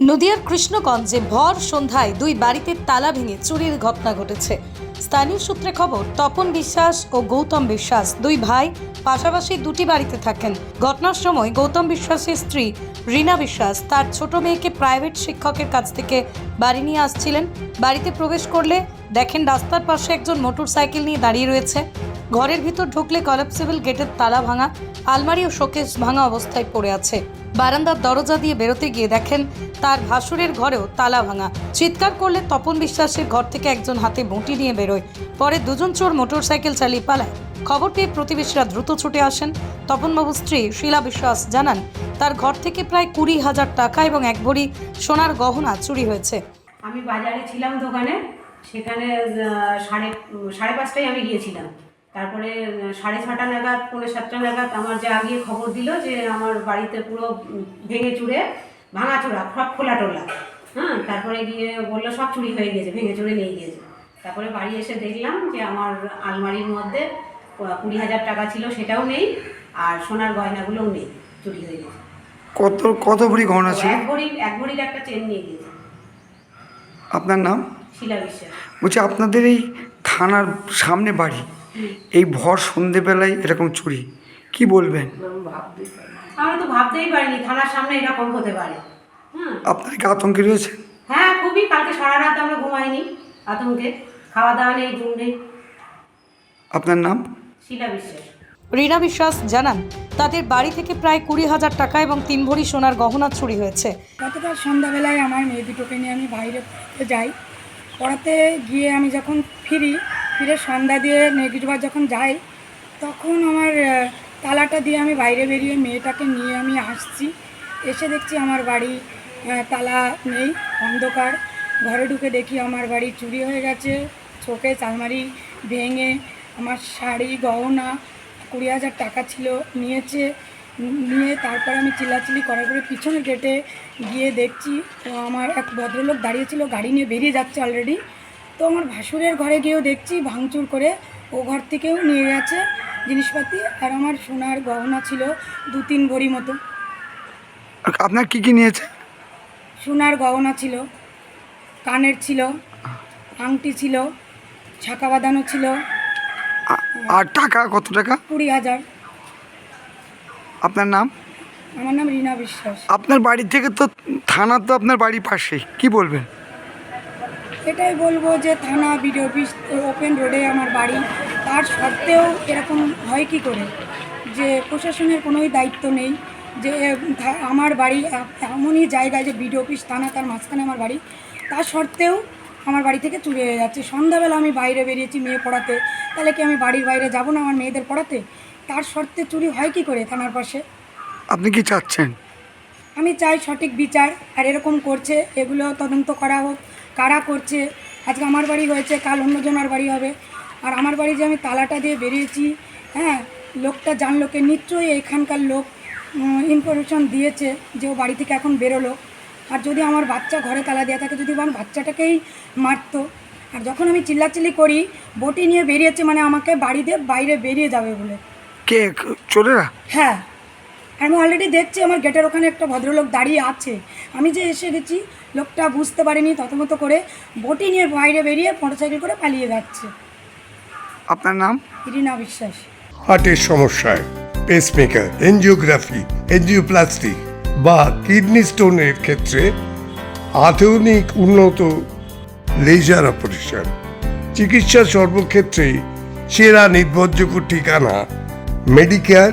নদিয়ার কৃষ্ণগঞ্জে ভর সন্ধ্যায় দুই বাড়িতে তালা ভেঙে চুরির ঘটনা ঘটেছে। স্থানীয় সূত্রে খবর, তপন বিশ্বাস ও গৌতম বিশ্বাস দুই ভাই পাশাপাশি দুটি বাড়িতে থাকেন। ঘটনার সময় গৌতম বিশ্বাসের স্ত্রী রীনা বিশ্বাস তার ছোট মেয়েকে প্রাইভেট শিক্ষকের কাছ থেকে বাড়ি নিয়ে আসছিলেন। বাড়িতে প্রবেশ করলে দেখেন রাস্তার পাশে একজন মোটর সাইকেল নিয়ে দাঁড়িয়ে রয়েছে। ঘরের ভিতর ঢুকলে কলাপসিবল গেটের তালা ভাঙা, আলমারি ও শোকেস ভাঙা অবস্থায় পড়ে আছে। বারান্দার দরজা দিয়ে বেরোতে গিয়ে দেখেন, তার ভাসুরের ঘরেও তালা ভাঙা। চিৎকার করলে তপন বিশ্বাসের ঘর থেকে একজন হাতে বঁটি নিয়ে বেরোয়। পরে দুজন চোর মোটরসাইকেল চালিয়ে পালায়। খবর পেয়ে প্রতিবেশীরা দ্রুত ছুটে আসেন। তপনবাবুর স্ত্রী শিলা বিশ্বাস জানান, তার ঘর থেকে প্রায় কুড়ি হাজার টাকা এবং এক ভরি সোনার গহনা চুরি হয়েছে। আমি বাজারে ছিলাম দোকানে, সেখানে সাড়ে সাড়ে পাঁচটায় আমি গিয়েছিলাম। তারপরে সাড়ে ছটা নাগাদ পৌনে সাতটা নাগাদ আমার যা গিয়ে খবর দিল যে আমার বাড়িতে পুরো ভেঙে চুরে ভাঙা চোরা সব খোলা টোলা হ্যাঁ তারপরে গিয়ে বলল সব চুরি হয়ে গেছে ভেঙে চুরে নিয়ে গিয়েছে। তারপরে বাড়ি এসে দেখলাম যে আমার আলমারির মধ্যে কুড়ি হাজার টাকা ছিল সেটাও নেই আর সোনার গয়নাগুলোও নেই চুরি হয়ে গেছে। কত কত ভরি গহনা ছিল? এক ভরির এক ভরির একটা চেন নিয়ে গিয়েছে। আপনার নাম? শিলা বিশ্বাস। বলছি আপনাদের এই থানার সামনে বাড়ি এই ভর সন্ধেবেলায় এরকম চুরি কি বলবেন? আমরা তো ভাবতেই পারিনি থানার সামনে এরকম হতে পারে। হ্যাঁ আপনার কি আতঙ্কে রয়েছে? হ্যাঁ খুবই কালকে সারা রাত আমরা ঘুমাইনি আতঙ্কে। খাওয়া দাওয়া নেই ঘুম নেই। আপনার নাম? শিলা বিশ্বাস। রীনা বিশ্বাস জানান তাদের বাড়ি থেকে প্রায় কুড়ি হাজার টাকা এবং তিন ভরি সোনার গহনা চুরি হয়েছে। গতকাল সন্ধ্যাবেলায় আমার মেয়ে দুটোকে নিয়ে আমি বাইরে যাই। পড়াতে গিয়ে আমি যখন ফিরি ফিরে সন্ধ্যা দিয়ে নেগিটবার যখন যাই, তখন আমার তালাটা দিয়ে আমি বাইরে বেরিয়ে মেয়েটাকে নিয়ে আমি আসছি। এসে দেখছি আমার বাড়ি তালা নেই, অন্ধকার। ঘরে ঢুকে দেখি আমার বাড়ি চুরি হয়ে গেছে, চোখে চালমারি ভেঙে। আমার শাড়ি, গহনা কুড়ি হাজার টাকা ছিল, নিয়েছে। নিয়ে তারপর আমি চিল্লাচিল্লি করার পরে পিছনে গেটে গিয়ে দেখছি, তো আমার এক ভদ্রলোক দাঁড়িয়েছিল গাড়ি নিয়ে বেরিয়ে যাচ্ছে অলরেডি তো আমার ভাসুরের ঘরে গিয়েও দেখছি ভাঙচুর করে ও ঘর থেকেও নিয়ে গেছে জিনিসপাতি আর আমার সোনার গহনা ছিল দু তিন ভরি মতো। আপনার কি কি নিয়েছে? সোনার গহনা ছিল কানের ছিল আংটি ছিল ছাকা বাঁধানো ছিল। আর টাকা কত টাকা? কুড়ি হাজার। আপনার নাম? আমার নাম রীনা বিশ্বাস। আপনার বাড়ি থেকে তো থানা তো আপনার বাড়ির পাশেই কি বলবেন? এটাই বলব যে থানা বিডিও অফিস ওপেন রোডে আমার বাড়ি। তার সত্ত্বেও এরকম হয় কি করে? যে প্রশাসনের কোনোই দায়িত্ব নেই। যে আমার বাড়ি এমনই জায়গায় যে বিডিও অফিস থানা তার মাঝখানে আমার বাড়ি। তার সত্ত্বেও আমার বাড়ি থেকে চুরি হয়ে যাচ্ছে। সন্ধ্যাবেলা আমি বাইরে বেরিয়েছি মেয়ে পড়াতে। তাহলে কি আমি বাড়ির বাইরে যাব না আমার মেয়েদের পড়াতে? তার সত্ত্বে চুরি হয় কি করে থানার পাশে? আপনি কি চাচ্ছেন? আমি চাই সঠিক বিচার আর এরকম করছে এগুলো তদন্ত করা হোক। কারা করছে? আজকে আমার বাড়ি হয়েছে কাল অন্যজনার বাড়ি হবে। আর আমার বাড়ি যে আমি তালাটা দিয়ে বেরিয়েছি হ্যাঁ লোকটা জানলো কে নিশ্চয়ই এখানকার লোক ইনফরমেশন দিয়েছে যে ও বাড়ি থেকে এখন বেরোলো। আর যদি আমার বাচ্চা ঘরে তালা দেওয়া থাকে যদি আমার বাচ্চাটাকেই মারতো। আর যখন আমি চিল্লাচিল্লি করি বটি নিয়ে বেরিয়েছে মানে আমাকে বাড়ি দিয়ে বাইরে বেরিয়ে যাবে বলে। কে চোরেরা? হ্যাঁ। আমি অলরেডি দেখছি আমার গেটের ওখানে একটা ভদ্রলোক দাঁড়িয়ে আছে। আমি যে এসে গেছি লোকটা বুঝতে পারিনি ততমতো করে বটি নিয়ে বাইরে বেরিয়ে মোটরসাইকেল করে পালিয়ে যাচ্ছে। আপনার নাম? ইরিনা বিশ্বাস। হার্টের সমস্যায় পেসমেকার এনজিওগ্রাফি এনজিওপ্লাস্টি বা কিডনি স্টোনের ক্ষেত্রে আধুনিক উন্নত লেজার অপারেশন চিকিৎসা সর্বক্ষেত্রে সেরা নির্ভরযোগ্য ঠিকানা Medicare